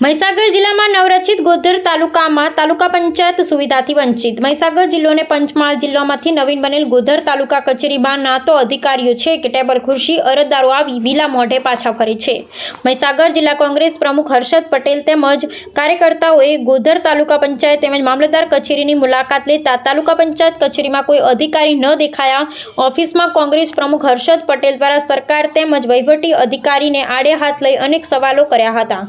મહીસાગર જિલ્લામાં નવરચિત ગોધર તાલુકામાં તાલુકા પંચાયત સુવિધાથી વંચિત. મહીસાગર જિલ્લોને પંચમહાલ જિલ્લામાંથી નવીન બનેલ ગોધર તાલુકા કચેરીમાં ના તો અધિકારીઓ છે કે ટેબલ ખુરશી, અરજદારો આવી વિલા મોઢે પાછા ફરે છે. મહીસાગર જિલ્લા કોંગ્રેસ પ્રમુખ હર્ષદ પટેલ તેમજ કાર્યકર્તાઓએ ગોધર તાલુકા પંચાયત તેમજ મામલતદાર કચેરીની મુલાકાત લેતા તાલુકા પંચાયત કચેરીમાં કોઈ અધિકારી ન દેખાયા. ઓફિસમાં કોંગ્રેસ પ્રમુખ હર્ષદ પટેલ દ્વારા સરકાર તેમજ વહીવટી અધિકારીને આડે હાથ લઈ અનેક સવાલો કર્યા હતા.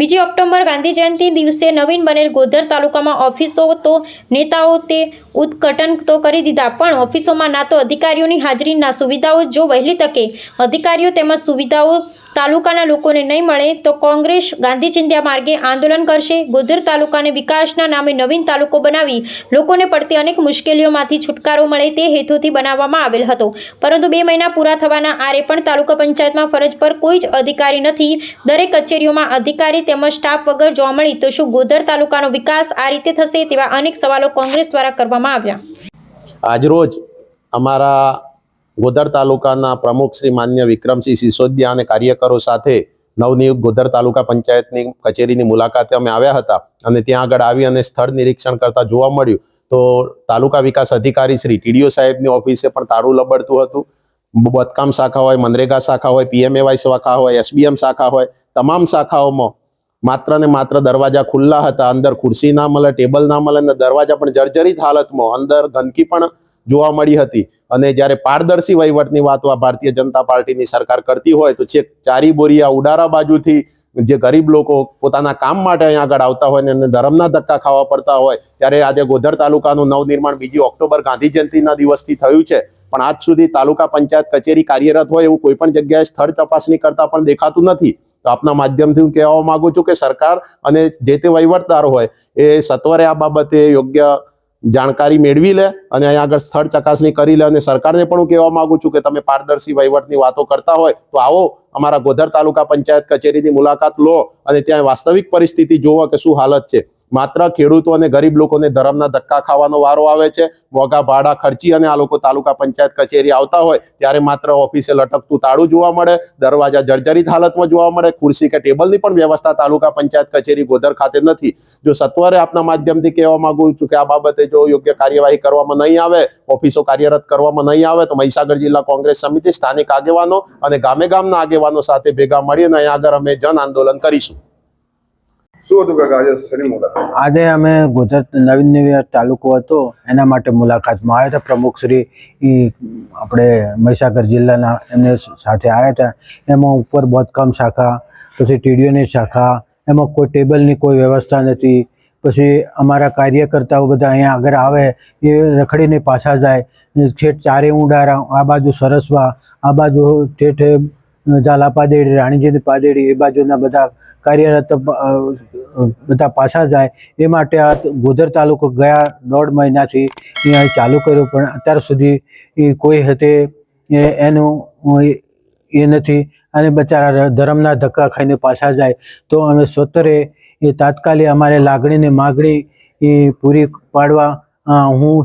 બીજી ઓક્ટોબર ગાંધી જયંતિ દિવસે નવીન બનેલ ગોધર તાલુકામાં ઓફિસો તો નેતાઓ તે ઉદ્ઘાટન તો કરી દીધા, પણ ઓફિસોમાં ના તો અધિકારીઓની હાજરી, ના સુવિધાઓ જો વહેલી તકે અધિકારીઓ તેમજ સુવિધાઓ તાલુકાના લોકોને નહીં મળે, તો કોંગ્રેસ ગાંધી ચિંધ્યા માર્ગે આંદોલન કરશે. ગોધર તાલુકાને વિકાસના નામે નવીન તાલુકો બનાવી લોકોને પડતી અનેક મુશ્કેલીઓમાંથી છુટકારો મળે તે હેતુથી બનાવવામાં આવેલ હતો. પરંતુ બે મહિના પૂરા થવાના આરે પણ તાલુકા પંચાયતમાં ફરજ પર કોઈ જ અધિકારી નથી. દરેક કચેરીઓમાં અધિકારી તેમજ સ્ટાફ વગર જોવા મળી તો શું ગોધર તાલુકાનો વિકાસ આ રીતે થશે તેવા અનેક સવાલો કોંગ્રેસ દ્વારા કરવામાં આવ્યા. આજરોજ અમારા ગોધર તાલુકાના પ્રમુખ શ્રી માન્ય વિક્રમસિંહ સિસોદિયા અને કાર્યકરો સાથે નવનિયુક્ત ગોધર તાલુકા પંચાયતની કચેરીની મુલાકાતે અમે આવ્યા હતા અને ત્યાં આગળ આવી અને સ્થળ નિરીક્ષણ કરતા જોવા મળ્યું તો તાલુકા વિકાસ અધિકારી શ્રી ટીડીઓ સાહેબની ઓફિસે પણ તારું લબડતું હતું. બદકામ શાખા હોય, મનરેગા શાખા હોય, પીએમએવાય શાખા હોય, એસબીએમ શાખા હોય, તમામ શાખાઓમાં માત્ર ને માત્ર દરવાજા ખુલ્લા હતા, અંદર ખુરશી ના મળે, ટેબલ ના મળે અને દરવાજા પણ જર્જરિત હાલતમાં અંદર ગંદકી પણ જોવા મળી હતી. અને જ્યારે પારદર્શી વહીવટની વાતો આ ભારતીય જનતા પાર્ટીની સરકાર કરતી હોય તો છેક ચારી બોરિયા ઉડારા બાજુથી જે ગરીબ લોકો પોતાના કામ માટે અહીંયા આગળ આવતા હોય ને એમને ધર્મના ધક્કા ખાવા પડતા હોય, ત્યારે આજે ગોધર તાલુકાનું નવનિર્માણ બીજી ઓક્ટોબર ગાંધી જયંતિના દિવસથી થયું છે. પણ આજ સુધી તાલુકા પંચાયત કચેરી કાર્યરત હોય એવું કોઈ પણ જગ્યાએ સ્થળ તપાસણી કરતા પણ દેખાતું નથી. તો આપના માધ્યમથી હું કહેવા માંગુ છું કે સરકાર અને જે તે વહીવટદાર હોય, એ સત્વરે આ બાબતે યોગ્ય જાણકારી મેળવી લે અને અહીંયા આગળ સ્થળ ચકાસણી કરી લે અને સરકારને પણ હું કહેવા માંગુ છું કે તમે પારદર્શી વહીવટની વાતો કરતા હોય, તો આવો અમારા ગોધર તાલુકા પંચાયત કચેરીની મુલાકાત લો અને ત્યાં વાસ્તવિક પરિસ્થિતિ જોવો કે શું હાલત છે. માત્ર ખેડૂતો અને ગરીબ લોકોને ધરમના ધક્કા ખાવાનો વારો આવે છે. મોંઘા ભાડા ખર્ચી અને આ લોકો તાલુકા પંચાયત કચેરી આવતા હોય ત્યારે માત્ર ઓફિસે લટકતું તાળું જોવા મળે, દરવાજા જર્જરિત હાલતમાં જોવા મળે, ખુરશી કે ટેબલની પણ વ્યવસ્થા તાલુકા પંચાયત કચેરી ગોધર ખાતે નથી. જો સત્વરે આપના માધ્યમથી કહેવા માંગુ છું કે આ બાબતે જો યોગ્ય કાર્યવાહી કરવામાં નહીં આવે, ઓફિસો કાર્યરત કરવામાં નહીં આવે, તો મહીસાગર જિલ્લા કોંગ્રેસ સમિતિ સ્થાનિક આગેવાનો અને ગામે ગામના આગેવાનો સાથે ભેગા મળીને અહીંયા આગળ અમે જન આંદોલન કરીશું. આજે અમે ગુજરાત નવીન નવી તાલુકો હતો, એના માટે મુલાકાતમાં આવ્યા હતા. પ્રમુખ શ્રી આપણે મહીસાગર જિલ્લાના એમને સાથે આવ્યા હતા. એમાં ઉપર બોધકામ શાખા, પછી ટીડીઓની શાખા, એમાં કોઈ ટેબલની કોઈ વ્યવસ્થા નથી. પછી અમારા કાર્યકર્તાઓ બધા અહીંયા આગળ આવે, એ રખડીને પાછા જાય. ઠેઠ ચારે ઉડારા આ બાજુ સરસવા, આ બાજુ ઠેઠ ઝાલા પાદેડી, રાણીજીની પાદેડી, એ બાજુના બધા કાર્યરત બધા પાછા જાય એ માટે આ ગોધર તાલુકો ગયા દોઢ મહિનાથી અહીંયા ચાલુ કર્યું, પણ અત્યાર સુધી કોઈ હતે એનું એ નથી. અને બચારા ધર્મના ધક્કા ખાઈને પાછા જાય. તો અમે સ્વતરે એ તાત્કાલિક અમારે લાગણીને માગણી એ પૂરી પાડવા હું